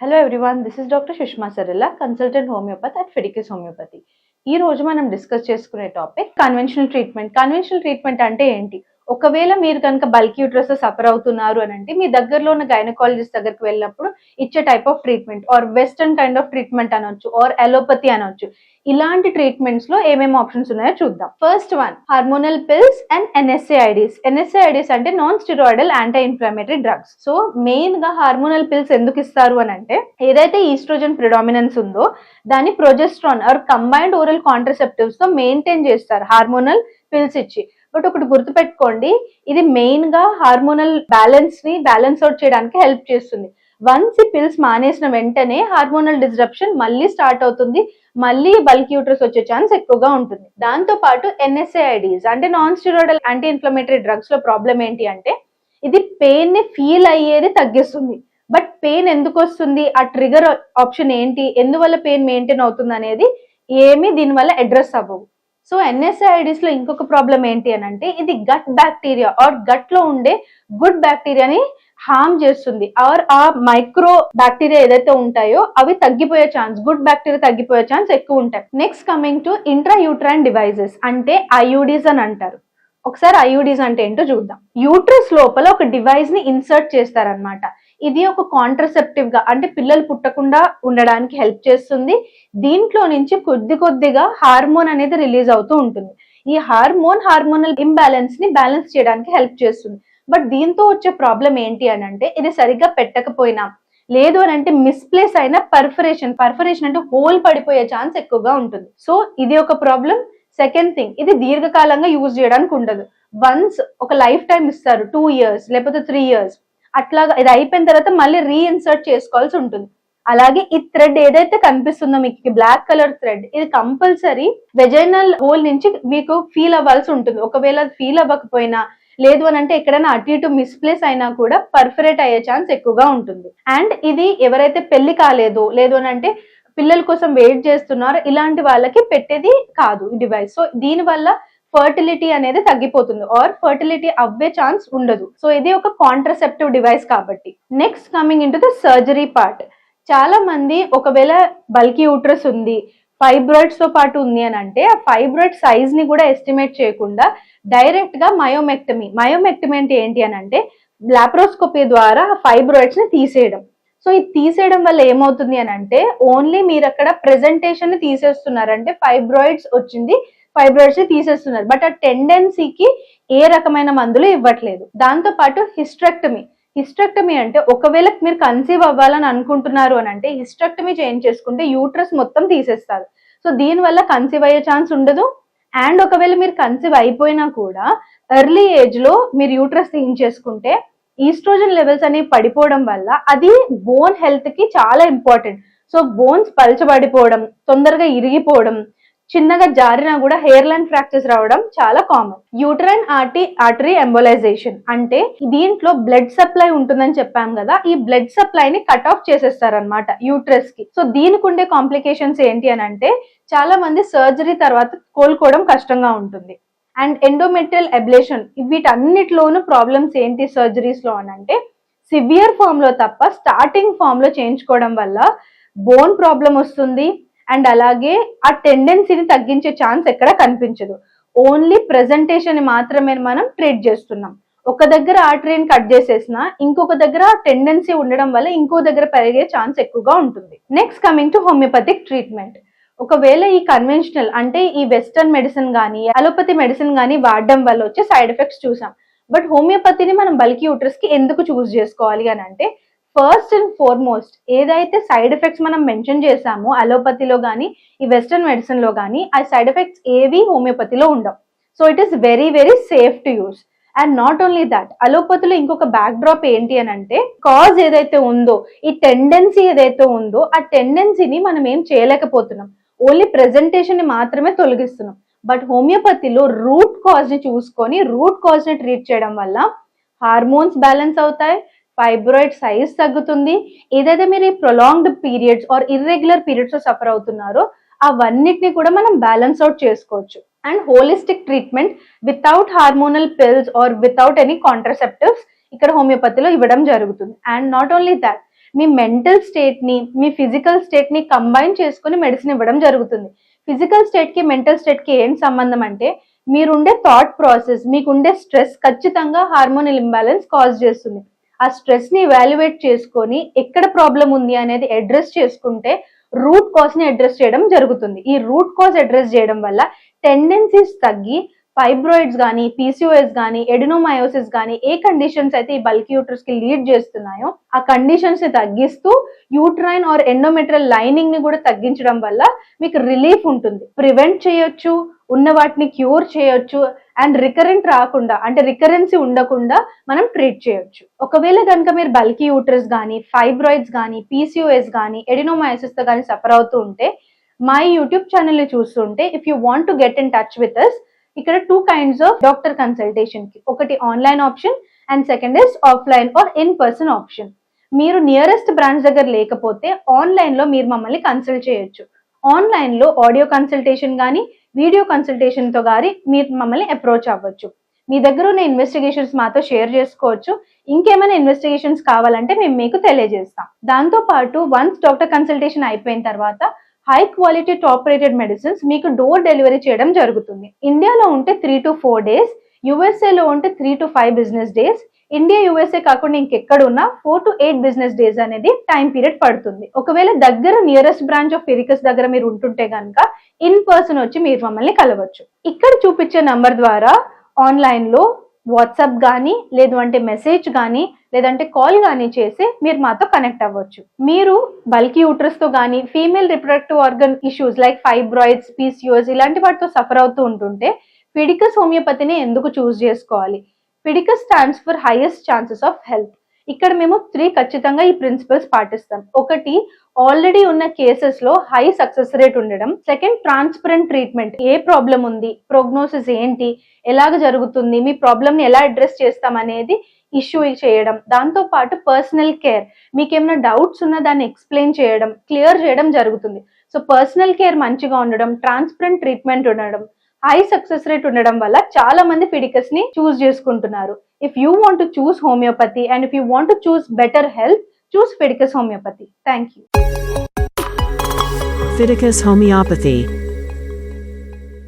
Hello everyone this is doctor Sushma Sarella consultant homeopathy at Fedicus homeopathy ఈ రోజు మనం discuss చేసుకునే topic conventional treatment conventional treatment అంటే ఏంటి? ఒకవేళ మీరు కనుక బల్క్ యూట్రస్ సఫర్ అవుతున్నారు అని అంటే మీ దగ్గరలో ఉన్న గైనకాలజిస్ట్ దగ్గరికి వెళ్ళినప్పుడు ఇచ్చే type of treatment or western kind of treatment అనొచ్చు ఆర్ అలోపతి అనొచ్చు. ఇలాంటి ట్రీట్మెంట్స్లో ఏమేమి ఆప్షన్స్ ఉన్నాయో చూద్దాం. First one hormonal pills and NSAIDs NSAIDs అంటే non steroidal anti inflammatory drugs so మెయిన్గా హార్మోనల్ పిల్స్ ఎందుకు ఇస్తారు అని అంటే ఏదైతే ఈస్ట్రోజన్ ప్రిడామినెన్స్ ఉందో దాన్ని ప్రొజెస్ట్రాన్ ఆర్ కంబైన్డ్ ఓరల్ కాంట్రసెప్టివ్స్తో మెయింటైన్ చేస్తారు హార్మోనల్ పిల్స్ ఇచ్చి. బట్ ఒకటి గుర్తుపెట్టుకోండి ఇది మెయిన్గా హార్మోనల్ బ్యాలెన్స్ని బ్యాలెన్స్ అవుట్ చేయడానికి హెల్ప్ చేస్తుంది. వన్స్ ఈ పిల్స్ మానేసిన వెంటనే హార్మోనల్ డిస్రప్షన్ మళ్ళీ స్టార్ట్ అవుతుంది మళ్ళీ బల్క్ యూట్రస్ వచ్చే ఛాన్స్ ఎక్కువగా ఉంటుంది. దాంతో పాటు ఎన్ఎస్ఏఐడిస్ అంటే నాన్ స్టిరాయిడల్ యాంటీ ఇన్ఫ్లమేటరీ డ్రగ్స్లో ప్రాబ్లం ఏంటి అంటే ఇది పెయిన్ని ఫీల్ అయ్యేది తగ్గిస్తుంది. బట్ పెయిన్ ఎందుకు వస్తుంది? ఆ ట్రిగర్ ఆప్షన్ ఏంటి? ఎందువల్ల పెయిన్ మెయింటైన్ అవుతుంది అనేది ఏమీ దీనివల్ల అడ్రస్ అవ్వవు. సో ఎన్ఎస్ఐడిస్లో ఇంకొక ప్రాబ్లం ఏంటి అని అంటే ఇది గట్ బ్యాక్టీరియా ఆర్ గట్లో ఉండే గుడ్ బ్యాక్టీరియాని హామ్ చేస్తుంది. ఆర్ ఆ మైక్రో బ్యాక్టీరియా ఏదైతే ఉంటాయో అవి తగ్గిపోయే ఛాన్స్ గుడ్ బ్యాక్టీరియా తగ్గిపోయే ఛాన్స్ ఎక్కువ ఉంటాయి. Next coming to intra uterine devices అంటే ఐయుడీస్ అని అంటారు. ఒకసారి ఐయుడీస్ అంటే ఏంటో చూద్దాం. యూట్రస్ లోపల ఒక డివైస్ని ఇన్సర్ట్ చేస్తారనమాట ఇది ఒక కాంట్రసెప్టివ్గా అంటే పిల్లలు పుట్టకుండా ఉండడానికి హెల్ప్ చేస్తుంది. దీంట్లో నుంచి కొద్ది కొద్దిగా హార్మోన్ అనేది రిలీజ్ అవుతూ ఉంటుంది. ఈ హార్మోన్ హార్మోనల్ ఇంబ్యాలెన్స్ని బ్యాలెన్స్ చేయడానికి హెల్ప్ చేస్తుంది. బట్ దీంతో వచ్చే ప్రాబ్లం ఏంటి అని అంటే ఇది సరిగ్గా పెట్టకపోయినా లేదు అని అంటే మిస్ప్లేస్ అయిన పర్ఫరేషన్ పర్ఫరేషన్ అంటే హోల్ పడిపోయే ఛాన్స్ ఎక్కువగా ఉంటుంది. సో ఇది ఒక ప్రాబ్లం సెకండ్ థింగ్ ఇది దీర్ఘకాలంగా యూజ్ చేయడానికి ఉండదు. వన్స్ ఒక లైఫ్ టైం ఇస్తారు టూ ఇయర్స్ లేకపోతే త్రీ ఇయర్స్ అట్లాగా ఇది అయిపోయిన తర్వాత మళ్ళీ రీఇన్సర్ట్ చేసుకోవాల్సి ఉంటుంది. అలాగే ఈ థ్రెడ్ ఏదైతే కనిపిస్తుందో మీకు బ్లాక్ కలర్ థ్రెడ్ ఇది కంపల్సరీ వెజైనల్ హోల్ నుంచి మీకు ఫీల్ అవ్వాల్సి ఉంటుంది. ఒకవేళ ఫీల్ అవ్వకపోయినా లేదు అని అంటే ఎక్కడైనా అటు ఇటు మిస్ప్లేస్ అయినా కూడా పర్ఫరేట్ అయ్యే ఛాన్స్ ఎక్కువగా ఉంటుంది. అండ్ ఇది ఎవరైతే పెళ్ళి కాలేదు లేదు అని అంటే పిల్లల కోసం వెయిట్ చేస్తున్నారో ఇలాంటి వాళ్ళకి పెట్టేది కాదు ఈ డివైస్ సో దీని వల్ల ఫర్టిలిటీ అనేది తగ్గిపోతుంది ఆర్ ఫర్టిలిటీ అవ్వే ఛాన్స్ ఉండదు. సో ఇది ఒక కాంట్రసెప్టివ్ డివైస్ కాబట్టి. Next coming in to the surgery part చాలా మంది ఒకవేళ బల్కీ యూట్రస్ ఉంది ఫైబ్రాయిడ్స్తో పాటు ఉంది అని అంటే ఆ ఫైబ్రాయిడ్ సైజ్ని కూడా ఎస్టిమేట్ చేయకుండా డైరెక్ట్గా మయోమెక్టమీ మయోమెక్టమీ అంటే ఏంటి అని అంటే లాప్రోస్కోపీ ద్వారా ఫైబ్రాయిడ్స్ని తీసేయడం. సో ఇది తీసేయడం వల్ల ఏమవుతుంది అని అంటే ఓన్లీ మీరు అక్కడ ప్రెజెంటేషన్ని తీసేస్తున్నారు అంటే ఫైబ్రాయిడ్స్ వచ్చింది ఫైబ్రాయిడ్స్ తీసేస్తున్నారు. బట్ ఆ టెండెన్సీకి ఏ రకమైన మందులు ఇవ్వట్లేదు. దాంతో పాటు హిస్ట్రెక్టమీ. హిస్ట్రెక్టమీ అంటే ఒకవేళ మీరు కన్సీవ్ అవ్వాలని అనుకుంటున్నారు అని అంటే హిస్ట్రెక్టమీ చేంజ్ చేసుకుంటే యూట్రస్ మొత్తం తీసేస్తారు. సో దీనివల్ల కన్సీవ్ అయ్యే ఛాన్స్ ఉండదు. అండ్ ఒకవేళ మీరు కన్సీవ్ అయిపోయినా కూడా ఎర్లీ ఏజ్లో మీరు యూట్రస్ తీయించేసుకుంటే ఈస్ట్రోజన్ లెవెల్స్ అనేవి పడిపోవడం వల్ల అది బోన్ హెల్త్కి చాలా ఇంపార్టెంట్. సో బోన్స్ పలచబడిపోవడం తొందరగా ఇరిగిపోవడం చిన్నగా జారినా కూడా హెయిర్ లైన్ ఫ్రాక్చర్స్ రావడం చాలా common uterine RT artery embolisation అంటే దీంట్లో బ్లడ్ సప్లై ఉంటుందని చెప్పాం కదా ఈ బ్లడ్ సప్లై ని కట్ ఆఫ్ చేసేస్తారనమాట యూట్రస్కి. సో దీనికి ఉండే కాంప్లికేషన్స్ ఏంటి అని అంటే చాలా మంది సర్జరీ తర్వాత కోలుకోవడం కష్టంగా ఉంటుంది. అండ్ ఎండోమెట్రియల్ ఎబ్లేషన్ వీటన్నిటిలోనూ ప్రాబ్లమ్స్ ఏంటి సర్జరీస్లో అని అంటే సివియర్ ఫామ్లో తప్ప స్టార్టింగ్ ఫామ్లో చేయించుకోవడం వల్ల బోన్ ప్రాబ్లం వస్తుంది అండ్ అలాగే ఆ టెండెన్సీని తగ్గించే ఛాన్స్ ఎక్కడ కనిపించదు. ఓన్లీ ప్రెజెంటేషన్ మాత్రమే మనం ట్రీట్ చేస్తున్నాం. ఒక దగ్గర ఆ ట్రైన్ కట్ చేసేసిన ఇంకొక దగ్గర టెండెన్సీ ఉండడం వల్ల ఇంకో దగ్గర పెరిగే ఛాన్స్ ఎక్కువగా ఉంటుంది. Next coming to homeopathic treatment ఒకవేళ ఈ కన్వెన్షనల్ అంటే ఈ వెస్టర్న్ మెడిసిన్ కానీ అలోపతి మెడిసిన్ కానీ వాడడం వల్ల వచ్చే సైడ్ ఎఫెక్ట్స్ చూసాం. బట్ హోమియోపతిని మనం బల్కి యూటర్స్కి ఎందుకు చూస్ చేసుకోవాలి అని అంటే ఫస్ట్ అండ్ ఫార్మోస్ట్ ఏదైతే సైడ్ ఎఫెక్ట్స్ మనం మెన్షన్ చేసామో అలోపతిలో కానీ ఈ వెస్టర్న్ మెడిసిన్లో కానీ ఆ సైడ్ ఎఫెక్ట్స్ ఏవి హోమియోపతిలో ఉండవు. So it is very very safe to use and not only that అలోపతిలో ఇంకొక బ్యాక్ డ్రాప్ ఏంటి అని అంటే కాజ్ ఏదైతే ఉందో ఈ టెండెన్సీ ఏదైతే ఉందో ఆ టెండెన్సీని మనం ఏం చేయలేకపోతున్నాం. ఓన్లీ ప్రెజెంటేషన్ని మాత్రమే తొలగిస్తున్నాం. బట్ హోమియోపతిలో రూట్ కాజ్ని చూసుకొని రూట్ కాజ్ని ట్రీట్ చేయడం వల్ల హార్మోన్స్ బ్యాలెన్స్ అవుతాయి ఫైబ్రాయిడ్ సైజ్ తగ్గుతుంది. ఏదైతే మీరు ఈ prolonged periods or irregular periods suffer అవుతున్నారో అవన్నిటిని కూడా మనం బ్యాలెన్స్ అవుట్ చేసుకోవచ్చు. And holistic treatment without hormonal pills or without any contraceptives ఇక్కడ హోమియోపతిలో ఇవ్వడం జరుగుతుంది. అండ్ నాట్ ఓన్లీ దాట్ మీ మెంటల్ స్టేట్ని మీ ఫిజికల్ స్టేట్ని కంబైన్ చేసుకుని మెడిసిన్ ఇవ్వడం జరుగుతుంది. ఫిజికల్ స్టేట్కి మెంటల్ స్టేట్కి ఏం సంబంధం అంటే మీరుండే థాట్ ప్రాసెస్ మీకుండే స్ట్రెస్ ఖచ్చితంగా హార్మోనల్ ఇంబ్యాలెన్స్ కాజ్ చేస్తుంది. ఆ స్ట్రెస్ని వాల్యుయేట్ చేసుకొని ఎక్కడ ప్రాబ్లం ఉంది అనేది అడ్రస్ చేసుకుంటే రూట్ కాజ్ని అడ్రస్ చేయడం జరుగుతుంది. ఈ రూట్ కాజ్ అడ్రస్ చేయడం వల్ల టెండెన్సీస్ తగ్గి ఫైబ్రాయిడ్స్ కానీ పీసీఓఎస్ కానీ ఎడినోమయోసిస్ కానీ ఏ కండిషన్స్ అయితే ఈ బల్క్ యూట్రస్కి లీడ్ చేస్తున్నాయో ఆ కండిషన్స్ని తగ్గిస్తూ యూట్రైన్ ఆర్ ఎండోమెట్రల్ లైనింగ్ని కూడా తగ్గించడం వల్ల మీకు రిలీఫ్ ఉంటుంది. ప్రివెంట్ చేయొచ్చు ఉన్న వాటిని క్యూర్ చేయొచ్చు అండ్ రికరెంట్ రాకుండా అంటే రికరెన్సీ ఉండకుండా మనం ట్రీట్ చేయొచ్చు. ఒకవేళ కనుక మీరు బల్కీ యూట్రస్ కానీ ఫైబ్రాయిడ్స్ కానీ పీసీఓఎస్ కానీ ఎడినోమయోసిస్తో కానీ సఫర్ అవుతూ ఉంటే మై యూట్యూబ్ ఛానల్ని చూస్తుంటే if you want to get in touch with us ఇక్కడ టూ కైండ్స్ ఆఫ్ డాక్టర్ కన్సల్టేషన్కి. ఒకటి online option and second is offline or in person option మీరు నియరెస్ట్ బ్రాంచ్ దగ్గర లేకపోతే ఆన్లైన్లో మీరు మమ్మల్ని కన్సల్ట్ చేయొచ్చు. ఆన్లైన్లో ఆడియో కన్సల్టేషన్ కానీ వీడియో కన్సల్టేషన్తో మీరు మమ్మల్ని అప్రోచ్ అవ్వచ్చు. మీ దగ్గర ఉన్న ఇన్వెస్టిగేషన్స్ మాతో షేర్ చేసుకోవచ్చు. ఇంకేమైనా ఇన్వెస్టిగేషన్స్ కావాలంటే మేము మీకు తెలియజేస్తాం. దాంతో పాటు వన్స్ డాక్టర్ కన్సల్టేషన్ అయిపోయిన తర్వాత high quality top rated medicines మీకు డోర్ డెలివరీ చేయడం జరుగుతుంది. ఇండియాలో ఉంటే త్రీ టు ఫోర్ డేస్ యుఎస్ఏలో ఉంటే three to five business days India USA కాకుండా ఇంకెక్కడ ఉన్నా four to eight business days అనేది టైం పీరియడ్ పడుతుంది. ఒకవేళ దగ్గర నియరెస్ట్ బ్రాంచ్ ఆఫ్ ఫిరికస్ దగ్గర మీరు ఉంటుంటే కనుక ఇన్ పర్సన్ వచ్చి మీరు మమ్మల్ని కలవచ్చు. ఇక్కడ చూపించే నంబర్ ద్వారా ఆన్లైన్లో వాట్సాప్ కానీ లేదు అంటే మెసేజ్ కానీ లేదంటే కాల్ కానీ చేసి మీరు మాతో కనెక్ట్ అవ్వచ్చు. మీరు బల్కీ యూట్రస్తో కానీ female reproductive organ issues like fibroids PCOS ఇలాంటి వాటితో సఫర్ అవుతూ ఉంటుంటే ఫిడికస్ హోమియోపతిని ఎందుకు చూస్ చేసుకోవాలి? పిడిక stands for highest chances of health ఇక్కడ మేము త్రీ ఖచ్చితంగా ఈ ప్రిన్సిపల్స్ పాటిస్తాం. ఒకటి ఆల్రెడీ ఉన్న కేసెస్లో హై సక్సెస్ రేట్ ఉండడం. సెకండ్ ట్రాన్స్పరెంట్ ట్రీట్మెంట్ ఏ ప్రాబ్లం ఉంది? ప్రోగ్నోసిస్ ఏంటి? ఎలాగ జరుగుతుంది? మీ ప్రాబ్లమ్ని ఎలా అడ్రస్ చేస్తాం అనేది ఇష్యూ చేయడం. దాంతో పాటు పర్సనల్ కేర్ మీకు ఏమైనా డౌట్స్ ఉన్నా దాన్ని ఎక్స్ప్లెయిన్ చేయడం క్లియర్ చేయడం జరుగుతుంది. సో పర్సనల్ కేర్ మంచిగా ఉండడం ట్రాన్స్పరెంట్ ట్రీట్మెంట్ ఉండడం. హై సక్సెస్ రేట్ ఉండడం వల్ల చాలా మంది ఫిడికస్ని చూస్ చేసుకుంటున్నారు. If you want to choose homeopathy and if you want to choose better health choose Fedicus homeopathy thank you Fedicus homeopathy